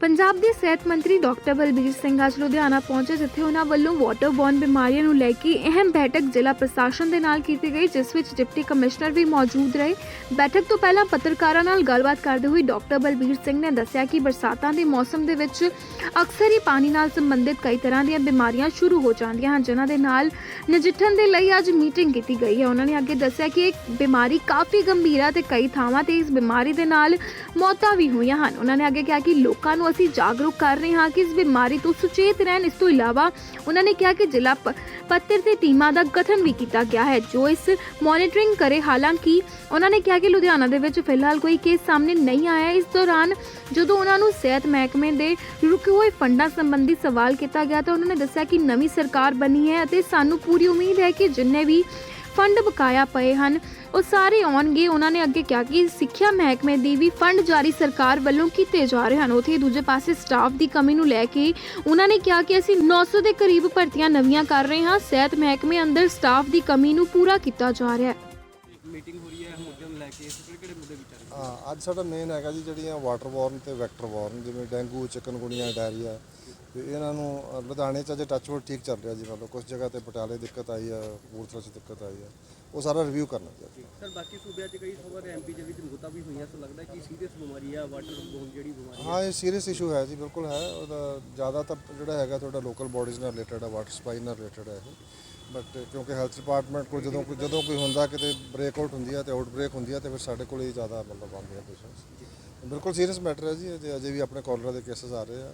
ਪੰਜਾਬ ਦੇ ਸਿਹਤ ਮੰਤਰੀ ਡਾਕਟਰ ਬਲਬੀਰ ਸਿੰਘ ਅੱਜ ਲੁਧਿਆਣਾ ਪਹੁੰਚੇ, ਜਿੱਥੇ ਉਹਨਾਂ ਵੱਲੋਂ ਵਾਟਰਬੋਰਨ ਬਿਮਾਰੀਆਂ ਨੂੰ ਲੈ ਕੇ ਅਹਿਮ ਬੈਠਕ ਜ਼ਿਲ੍ਹਾ ਪ੍ਰਸ਼ਾਸਨ ਦੇ ਨਾਲ ਕੀਤੀ ਗਈ, ਜਿਸ ਵਿੱਚ ਡਿਪਟੀ ਕਮਿਸ਼ਨਰ ਵੀ ਮੌਜੂਦ ਰਹੇ। ਬੈਠਕ ਤੋਂ ਪਹਿਲਾਂ ਪੱਤਰਕਾਰਾਂ ਨਾਲ ਗੱਲਬਾਤ ਕਰਦੇ ਹੋਏ ਡਾਕਟਰ ਬਲਬੀਰ ਸਿੰਘ ਨੇ ਦੱਸਿਆ ਕਿ ਬਰਸਾਤਾਂ ਦੇ ਮੌਸਮ ਦੇ ਵਿੱਚ ਅਕਸਰ ਹੀ ਪਾਣੀ ਨਾਲ ਸੰਬੰਧਿਤ ਕਈ ਤਰ੍ਹਾਂ ਦੀਆਂ ਬਿਮਾਰੀਆਂ ਸ਼ੁਰੂ ਹੋ ਜਾਂਦੀਆਂ ਹਨ, ਜਿਨ੍ਹਾਂ ਦੇ ਨਾਲ ਨਜਿੱਠਣ ਦੇ ਲਈ ਅੱਜ ਮੀਟਿੰਗ ਕੀਤੀ ਗਈ ਹੈ। ਉਹਨਾਂ ਨੇ ਅੱਗੇ ਦੱਸਿਆ ਕਿ ਇਹ ਬਿਮਾਰੀ ਕਾਫੀ ਗੰਭੀਰ ਹੈ ਤੇ ਕਈ ਥਾਵਾਂ ਤੇ ਇਸ ਬਿਮਾਰੀ ਦੇ ਨਾਲ ਮੌਤਾਂ ਵੀ ਹੋਈਆਂ ਹਨ। ਉਹਨਾਂ ਨੇ ਅੱਗੇ ਕਿਹਾ ਕਿ ਲੋਕਾਂ ਨੂੰ ਅਸੀਂ ਜਾਗਰੂਕ ਕਰ ਰਹੇ ਹਾਂ ਕਿ ਇਸ ਬਿਮਾਰੀ ਤੋਂ ਸੁਚੇਤ ਰਹਿਣ ਇਸ ਤੋਂ ਇਲਾਵਾ ਉਹਨਾਂ ਨੇ ਕਿਹਾ ਕਿ ਜ਼ਿਲ੍ਹਾ ਪ- ਤੇ ਟੀਮਾਂ ਦਾ ਗਠਨ ਵੀ ਕੀਤਾ ਗਿਆ ਹੈ, ਜੋ ਇਸ ਮੋਨੀਟਰਿੰਗ ਕਰੇ। ਹਾਲਾਂਕਿ ਉਹਨਾਂ ਨੇ ਕਿਹਾ ਕਿ ਲੁਧਿਆਣਾ ਦੇ ਵਿੱਚ ਫਿਲਹਾਲ ਕੋਈ ਕੇਸ ਸਾਹਮਣੇ ਨਹੀਂ ਆਇਆ। ਇਸ ਦੌਰਾਨ ਜਦੋਂ ਉਹਨਾਂ ਨੂੰ ਸਿਹਤ ਮਹਿਕਮੇ ਦੇ ਰੁਕੇ ਹੋਏ ਫੰਡਾਂ ਸੰਬੰਧੀ ਸਵਾਲ ਕੀਤਾ ਗਿਆ ਤਾਂ ਉਹਨਾਂ ਨੇ ਦੱਸਿਆ ਕਿ ਨਵੀਂ ਸਰਕਾਰ ਬਣੀ ਹੈ ਅਤੇ ਸਾਨੂੰ ਪੂਰੀ ਉਮੀਦ ਹੈ ਕਿ ਜਿੰਨੇ ਵੀ ਫੰਡ ਬਕਾਇਆ ਪਏ ਹਨ। ਉਹ ਸਾਰੇ ਆਉਣਗੇ। ਉਹਨਾਂ ਨੇ ਅੱਗੇ ਕਿਹਾ ਕਿ ਸਿੱਖਿਆ ਮਹਿਕਮੇ ਦੀ ਵੀ ਫੰਡ ਜਾਰੀ ਸਰਕਾਰ ਵੱਲੋਂ ਕੀਤੇ ਜਾ ਰਹੇ ਹਨ। ਉਥੇ ਦੂਜੇ ਪਾਸੇ ਸਟਾਫ ਦੀ ਕਮੀ ਨੂੰ ਲੈ ਕੇ ਉਹਨਾਂ ਨੇ ਕਿਹਾ ਕਿ ਅਸੀਂ 900 ਦੇ ਕਰੀਬ ਭਰਤੀਆਂ ਨਵੀਆਂ ਕਰ ਰਹੇ ਹਾਂ। ਸਿਹਤ ਮਹਿਕਮੇ ਅੰਦਰ ਸਟਾਫ ਦੀ ਕਮੀ ਨੂੰ ਪੂਰਾ ਕੀਤਾ ਜਾ ਰਿਹਾ ਹੈ। ਮੀਟਿੰਗ ਹੋ ਰਹੀ ਹੈ। ਮੁੱਦਿਆਂ ਨੂੰ ਲੈ ਕੇ ਕਿਹੜੇ ਕਿਹੜੇ ਮੁੱਦੇ ਵਿਚਾਰੇ ਹਾਂ? ਅੱਜ ਸਾਡਾ ਮੇਨ ਹੈਗਾ ਜੀ ਜਿਹੜੀਆਂ ਵਾਟਰਬੋਰਨ ਤੇ ਵੈਕਟਰਬੋਰਨ ਜਿਵੇਂ ਡੇਂਗੂ ਚਿਕਨਗੁਨੀਆ ਡਾਇਰੀਆ ਤੇ ਇਹਨਾਂ ਨੂੰ ਅ, ਲੁਧਿਆਣੇ ਚ ਅਜੇ ਟੱਚਵੁੱਡ ਠੀਕ ਚੱਲ ਰਿਹਾ ਜੀ ਮਤਲਬ ਕੁਝ ਜਗ੍ਹਾ ਤੇ ਪਟਿਆਲੇ ਦਿੱਕਤ ਆਈ ਆ ਕਪੂਰਥਲਾ ਚ ਦਿੱਕਤ ਆਈ ਆ ਉਹ ਸਾਰਾ ਰਿਵਿਊ ਕਰਨਾ ਚਾਹੀਦਾ ਸਰ ਬਾਕੀ ਸੂਬਿਆਂ 'ਚ ਕਈ ਖਬਰ ਐਮਪੀ ਦੇ ਵਿੱਚ ਮੌਤਾਂ ਵੀ ਹੋਈਆਂ ਸੋ ਲੱਗਦਾ ਕਿ ਸੀਰੀਅਸ ਬਿਮਾਰੀ ਆ ਵਾਟਰ ਬੋਨ ਜਿਹੜੀ ਬਿਮਾਰੀ ਹਾਂ ਇਹ ਸੀਰੀਅਸ ਇਸ਼ੂ ਹੈ ਜੀ ਬਿਲਕੁਲ ਹੈ। ਉਹਦਾ ਜ਼ਿਆਦਾ ਤਾਂ ਜਿਹੜਾ ਹੈਗਾ ਤੁਹਾਡਾ ਲੋਕਲ ਬਾਡੀਜ਼ ਨਾਲ ਰਿਲੇਟਡ ਹੈ ਵਾਟਰ ਸਪਲਾਈ ਨਾਲ ਰਿਲੇਟਡ ਹੈ ਇਹ। ਬਟ ਕਿਉਂਕਿ ਹੈਲਥ ਡਿਪਾਰਟਮੈਂਟ ਕੋਲ ਜਦੋਂ ਕੋਈ ਜਦੋਂ ਕੋਈ ਹੁੰਦਾ ਕਿਤੇ ਬ੍ਰੇਕਆਊਟ ਹੁੰਦੀ ਹੈ ਤੇ ਆਊਟਬ੍ਰੇਕ ਹੁੰਦੀ ਹੈ ਤੇ ਫਿਰ ਸਾਡੇ ਕੋਲ ਹੀ ਜ਼ਿਆਦਾ ਮਤਲਬ ਆਉਂਦੇ ਆ ਪੇਸ਼ੈਂਟਸ ਬਿਲਕੁਲ ਸੀਰੀਅਸ ਮੈਟਰ ਹੈ ਜੀ ਅਜੇ ਅਜੇ ਵੀ ਆਪਣੇ ਕਾਲਰਾ ਦੇ ਕੇਸਸ ਆ ਰਹੇ ਆ।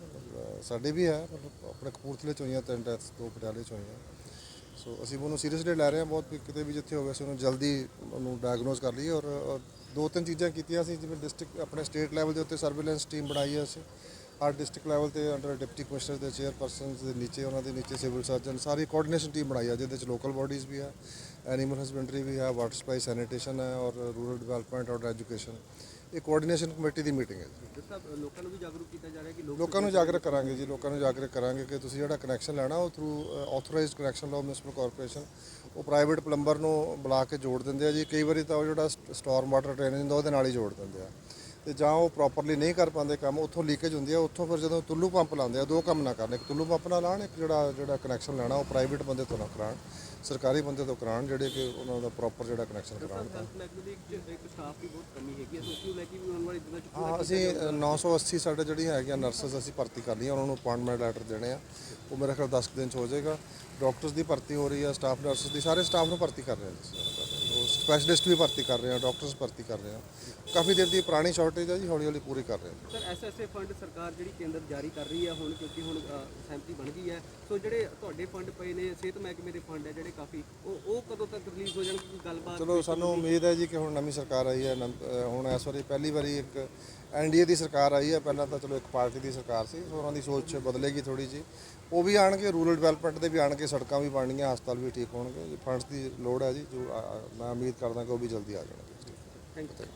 ਸਾਡੇ ਵੀ ਹੈ, ਮਤਲਬ ਆਪਣੇ ਕਪੂਰਥਲੇ ਚ ਹੋਈਆਂ ਤਿੰਨ ਡੈਥਸ ਦੋ ਪਟਿਆਲੇ ਚ ਹੋਈਆਂ। ਸੋ ਅਸੀਂ ਉਹਨੂੰ ਸੀਰੀਅਸਲੀ ਲੈ ਰਹੇ ਹਾਂ ਬਹੁਤ, ਵੀ ਕਿਤੇ ਵੀ ਜਿੱਥੇ ਹੋਵੇ ਅਸੀਂ ਉਹਨੂੰ ਜਲਦੀ ਉਹਨੂੰ ਡਾਇਗਨੋਸ ਕਰ ਲਈਏ ਔਰ ਦੋ ਤਿੰਨ ਚੀਜ਼ਾਂ ਕੀਤੀਆਂ ਸੀ, ਜਿਵੇਂ ਡਿਸਟ੍ਰਿਕਟ ਆਪਣੇ ਸਟੇਟ ਲੈਵਲ ਦੇ ਉੱਤੇ ਸਰਵੇਲੈਂਸ ਟੀਮ ਬਣਾਈ ਹੈ ਅਸੀਂ। ਹਰ ਡਿਸਟ੍ਰਿਕਟ ਲੈਵਲ ਤੇ ਅੰਡਰ ਡਿਪਟੀ ਕਮਿਸ਼ਨਰ ਦੇ ਚੇਅਰਪਰਸਨਸ ਦੇ ਨੀਚੇ, ਉਹਨਾਂ ਦੇ ਨੀਚੇ ਸਿਵਲ ਸਰਜਨ ਸਾਰੀ ਕੋਆਰਡੀਨੇਸ਼ਨ ਟੀਮ ਬਣਾਈ ਹੈ। ਜਿਹਦੇ 'ਚ ਲੋਕਲ ਬਾਡੀਜ਼ ਵੀ ਹੈ ਐਨੀਮਲ ਹਸਬੈਂਡਰੀ ਵੀ ਹੈ ਵਾਟਰ ਸਪਲਾਈ ਸੈਨੀਟੇਸ਼ਨ ਹੈ ਔਰ ਰੂਰਲ ਡਿਵੈਲਪਮੈਂਟ ਔਰ ਐਜੂਕੇਸ਼ਨ ਇਹ ਕੋਆਰਡੀਨੇਸ਼ਨ ਕਮੇਟੀ ਦੀ ਮੀਟਿੰਗ ਹੈ ਜੀ। ਸਾਹਿਬ ਲੋਕਾਂ ਨੂੰ ਵੀ ਜਾਗਰੂਕ ਕੀਤਾ ਜਾ ਰਿਹਾ ਕਿ ਲੋਕ ਲੋਕਾਂ ਨੂੰ ਜਾਗਰੂਕ ਕਰਾਂਗੇ ਜੀ ਲੋਕਾਂ ਨੂੰ ਜਾਗਰੂਕ ਕਰਾਂਗੇ ਕਿ ਤੁਸੀਂ ਜਿਹੜਾ ਕਨੈਕਸ਼ਨ ਲੈਣਾ ਉਹ ਥਰੂ ਆਥੋਰਾਈਜ਼ਡ ਕਨੈਕਸ਼ਨ ਲਾਓ ਮਿਊਨਿਸਪਲ ਕਾਰਪੋਰੇਸ਼ਨ ਉਹ ਪ੍ਰਾਈਵੇਟ ਪਲੰਬਰ ਨੂੰ ਬੁਲਾ ਕੇ ਜੋੜ ਦਿੰਦੇ ਆ ਜੀ। ਕਈ ਵਾਰੀ ਤਾਂ ਉਹ ਜਿਹੜਾ ਸਟਾਰਮ ਵਾਟਰ ਡਰੇਨੇਜ ਹੁੰਦਾ ਉਹਦੇ ਨਾਲ ਹੀ ਜੋੜ ਦਿੰਦੇ ਆ। ਤੇ ਜਾਂ ਉਹ ਪ੍ਰੋਪਰਲੀ ਨਹੀਂ ਕਰ ਪਾਉਂਦੇ ਕੰਮ ਉੱਥੋਂ ਲੀਕੇਜ ਹੁੰਦੀ ਆ ਉੱਥੋਂ ਫਿਰ ਜਦੋਂ ਤੁੱਲੂ ਪੰਪ ਲਾਉਂਦੇ ਆ ਦੋ ਕੰਮ ਨਾ ਕਰਨ। ਇੱਕ ਤੁੱਲੂ ਪੰਪ ਨਾਲ ਲਾਉਣ ਇੱਕ ਜਿਹੜਾ ਜਿਹੜਾ ਕਨੈਕਸ਼ਨ ਲੈਣਾ ਉਹ ਪ੍ਰਾਈਵੇਟ ਬੰਦੇ ਤੋਂ ਨਾ ਕਰਾਉਣ। ਸਰਕਾਰੀ ਬੰਦੇ ਤੋਂ ਕਰਾਉਣ ਜਿਹੜੇ ਕਿ ਉਹਨਾਂ ਦਾ ਪ੍ਰੋਪਰ ਜਿਹੜਾ ਕਨੈਕਸ਼ਨ ਹੈਗੀ ਹੈ ਹਾਂ? ਅਸੀਂ ਅ, 980 ਸਾਡੇ ਜਿਹੜੀਆਂ ਹੈਗੀਆਂ ਨਰਸਸ ਅਸੀਂ ਭਰਤੀ ਕਰ ਲਈਆਂ ਉਹਨਾਂ ਨੂੰ ਅਪਾਇੰਟਮੈਂਟ ਲੈਟਰ ਦੇਣੇ ਆ। ਉਹ ਮੇਰੇ ਖਿਆਲ 10 ਕੁ ਦਿਨ ਚ ਹੋ ਜਾਏਗਾ। ਡਾਕਟਰਸ ਦੀ ਭਰਤੀ ਹੋ ਰਹੀ ਆ ਸਟਾਫ ਨਰਸਸ ਦੀ ਸਾਰੇ ਸਟਾਫ ਨੂੰ ਭਰਤੀ ਕਰ ਰਹੇ ਹਾਂ ਉਹ ਸਪੈਸ਼ਲਿਸਟ ਵੀ ਭਰਤੀ ਕਰ ਰਹੇ ਆ ਡਾਕਟਰਸ ਭਰਤੀ ਕਰ ਰਹੇ ਆ। ਕਾਫੀ ਦੇਰ ਦੀ ਪੁਰਾਣੀ ਸ਼ਾਰਟੇਜ ਹੈ ਜੀ ਹੌਲੀ ਹੌਲੀ ਪੂਰੀ ਕਰ ਰਹੇ ਹਾਂ। ਸਰ ਐਸਐਸਏ ਫੰਡ ਸਰਕਾਰ ਜਿਹੜੀ ਕੇਂਦਰ ਜਾਰੀ ਕਰ ਰਹੀ ਹੈ ਹੁਣ ਕਿਉਂਕਿ ਹੁਣ ਅ, ਸਹਿਮਤੀ ਬਣ ਗਈ ਹੈ। ਸੋ ਜਿਹੜੇ ਤੁਹਾਡੇ ਫੰਡ ਪਏ ਨੇ ਸਿਹਤ ਮਹਿਕਮੇ ਦੇ ਫੰਡ ਹੈ ਜਿਹੜੇ ਕਾਫੀ ਉਹ ਉਹ ਕਦੋਂ ਤੱਕ ਰਿਲੀਜ਼ ਹੋ ਜਾਣਗੇ? ਕੋਈ ਗੱਲਬਾਤ ਚਲੋ ਸਾਨੂੰ ਉਮੀਦ ਹੈ ਜੀ ਕਿ ਹੁਣ ਨਵੀਂ ਸਰਕਾਰ ਆਈ ਹੈ ਨਵ- ਅ, ਹੁਣ ਇਸ ਵਾਰੀ ਪਹਿਲੀ ਵਾਰੀ ਇੱਕ ਐਨਡੀਏ ਦੀ ਸਰਕਾਰ ਆਈ ਹੈ। ਪਹਿਲਾਂ ਤਾਂ ਚਲੋ ਇੱਕ ਪਾਰਟੀ ਦੀ ਸਰਕਾਰ ਸੀ ਸੋ ਉਹਨਾਂ ਦੀ ਸੋਚ ਬਦਲੇਗੀ ਥੋੜੀ ਜੀ ਉਹ ਵੀ ਆਣਗੇ ਰੂਰਲ ਡਿਵੈਲਪਮੈਂਟ ਦੇ ਵੀ ਆਣਗੇ ਸੜਕਾਂ ਵੀ ਬਣਨੀਆਂ ਹਸਪਤਾਲ ਵੀ ਠੀਕ ਹੋਣਗੇ। ਫੰਡਸ ਦੀ ਲੋੜ ਹੈ ਜੀ ਜੋ ਮੈਂ ਉਮੀਦ ਕਰਦਾ ਕਿ ਉਹ ਵੀ ਜਲਦੀ ਆ ਜਾਣਗੇ। Thank you